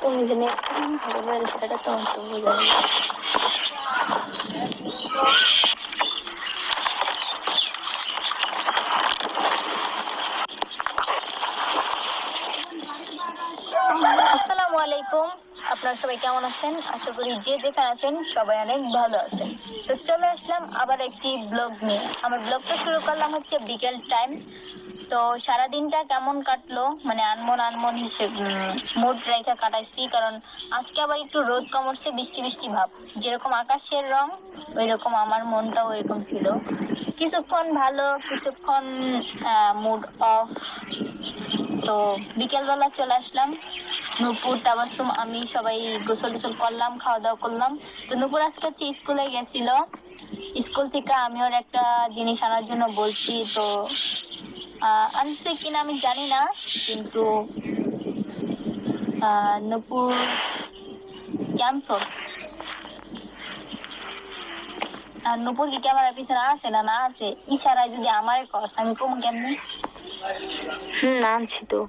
তখন তো বোঝা যাবে আসসালামু আলাইকুম। আপনারা সবাই কেমন আছেন? আশা করি যে যেখানে আছেন সবাই অনেক ভালো আছেন। তো চলে আসলাম আবার একটি ব্লগ নিয়ে। আমার ব্লগটা শুরু করলাম হচ্ছে বিকেল টাইম তো সারা দিনটা কেমন কাটলো? মানে আনমন আনমন হিসেবে মুড রেখা কাটাইছি, কারণ আজকে আবার একটু রোদ কমরছে বৃষ্টি বৃষ্টি ভাব। যেরকম আকাশের রং ওই রকম আমার মনটাও ওইরকম ছিল। কিছুক্ষণ ভালো, কিছুক্ষণ মুড অফ তো বিকেলবেলা চলে আসলাম। নূপুর, তাবাসুম, আমি সবাই গোসল টোসল করলাম খাওয়া দাওয়া করলাম। তো নূপুর আজকে হচ্ছে স্কুলে গেছিল। স্কুল থেকে আমি ওর একটা জিনিস আনার জন্য বলছি, তো আনছে কিনা আমি জানি না কিন্তু নূপুর ক্যান্সর আর নূপুর কি ক্যামেরার পিছনে আছে না? না আছে। ইশারায় যদি আমার কস আমি কম কেমনি? হুম আনছি তো।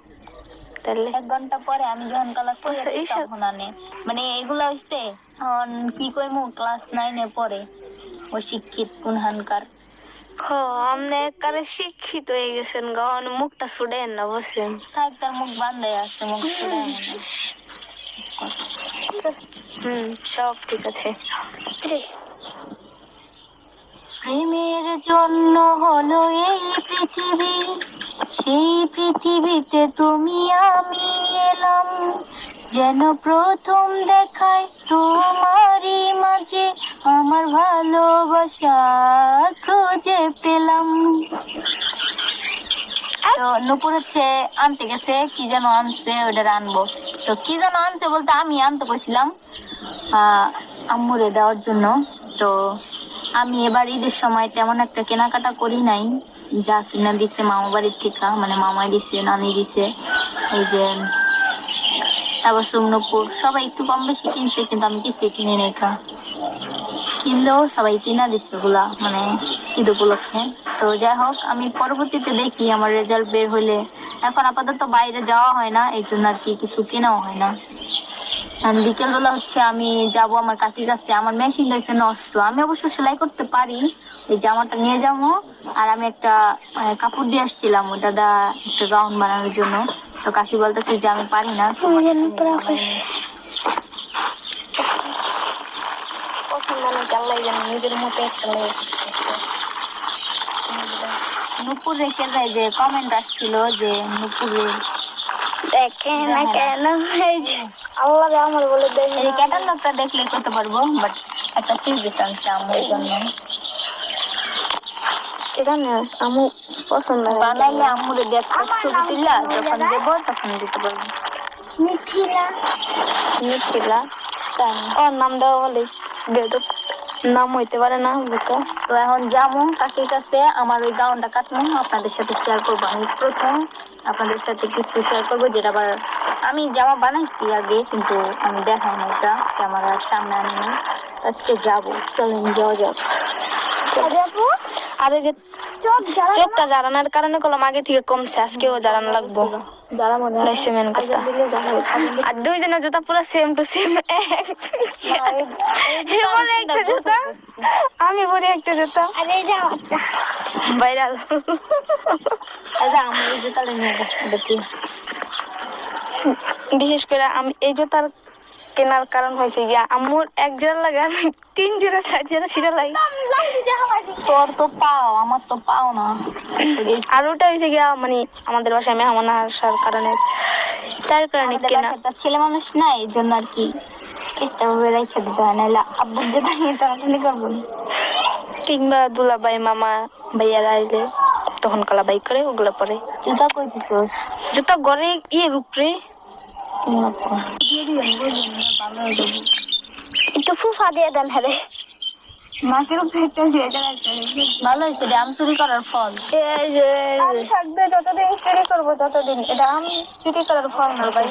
তাহলে? এক ঘণ্টা পরে আমি যখন ক্লাস করি আচ্ছা, তখন আনে। মানে এগুলো হইছে কি কইমু ক্লাস নাইনে পরে ও শিক্ষিত কোনহানকার হ আমনে কারে শিক্ষিত হয়ে গেছেন গা মুখটা ছুড়েন না বসেন। তার মুখ বান্ধে আছে মুখ হুম সব ঠিক আছে। প্রেমের জন্য হলো এই পৃথিবী সেই পৃথিবীতে তুমি আমি এলাম। যেন প্রথম দেখায় তোমারই মাঝে আমার ভালোবাসা খুঁজে পেলাম। তো নুপুর হচ্ছে আনতে গেছে, কি যেন আনছে ওটা আনব। তো কি যেন আনছে বলতে আমি আনতে কইছিলাম আম্মুরে দেওয়ার জন্য। তো আমি এবার ঈদের সময় তেমন একটা কেনাকাটা করি নাই, যা কিনা দিচ্ছে মামা বাড়ির থেকে মানে মামাই দিছে, নানি দিছে, এই যে তারপর সুমনপুর সবাই একটু কম বেশি কিনছে, কিন্তু আমি কিছু কিনে নেই কা কিনলেও সবাই কিনা দিচ্ছে ওগুলা মানে ঈদ উপলক্ষে। তো যাই হোক, আমি পরবর্তীতে দেখি আমার রেজাল্ট বের হলে এখন আপাতত বাইরে যাওয়া হয় না, এই জন্য আর কি কিছু কেনাও হয় না। বিকেলবেলা হচ্ছে আমি যাব আমার কাকির কাছে। আমার মেশিন হয়েছে নষ্ট। আমি অবশ্য সেলাই করতে পারি, এই জামাটা নিয়ে যাব। আর আমি একটা কাপড় দিয়ে আসছিলাম, ওই দাদা একটা গাউন বানানোর জন্য। তো কাকি বলতেছে যে আমি পারি না। তোমার নিজের মতো একটা নুপুর রেখে যায় যে কমেন্ট আসছিল যে নুপুরের দেখে না কেন? আল্লাহ আমার বলে দেখে এই ক্যাটালগটা দেখলে করতে পারব বাট একটা ফ্রি আনছে আমার জন্য। এটা না আমার পছন্দ বানাইলে ছবি তুললা যখন দেবো তখন দিতে পারব। মিথিলা। মিথিলা? ওর নাম দেওয়া বলে। বেদক। নাম হইতে পারে না তো এখন যাব কাকির কাছে আমার ওই গাউনটা কাটবো আপনাদের সাথে শেয়ার করব। আমি প্রথম আপনাদের সাথে কিছু শেয়ার করব যেটা আবার আমি জামা বানাইছি আগে কিন্তু আমি দেখাই না এটা ক্যামেরার সামনে আনি আজকে যাব। চলেন যাওয়া যাক। আরে যে চোখটা জ্বালানোর কারণে করলাম আগে থেকে কমছে আজকেও জ্বালানো লাগবো। আর দুইজনের জুতা পুরো সেম টু সেম একটা জুতা? আমি বলি একটা জুতা? ভাইরাল। বিশেষ করে আমি এই জুতার কেনার কারণ হয়েছে গিয়া আম্মুর এক জোড়া লাগে আমি তিন জোড়া চার জোড়া সিরা লাগে তোর তো পাও আমার তো পাও না। আর ওটা হয়েছে গিয়া মানে আমাদের বাসায় মেহমান আসার কারণে। তার কারণে কেনা। ছেলে মানুষ না এই জন্য আর কি। ভাবে রেখে দিতে হয় নাহলে আব্বুর জুতা নিয়ে টানাটানি করব। কিংবা দুলাবাই মামা ভাইয়ারা আইলে তখন কালা বাইক করে ওগুলো পরে। জুতা কই দিছোস? জুতা গড়ে ইয়ের উপরে একটু ফুফা দিয়ে দেন হ্যাঁ উপরে একটা দিয়ে ভালো হয়েছে আম চুরি করার ফল। থাকবে যতদিন চুরি করব ততদিন। এটা আম চুরি করার ফল না ভাই।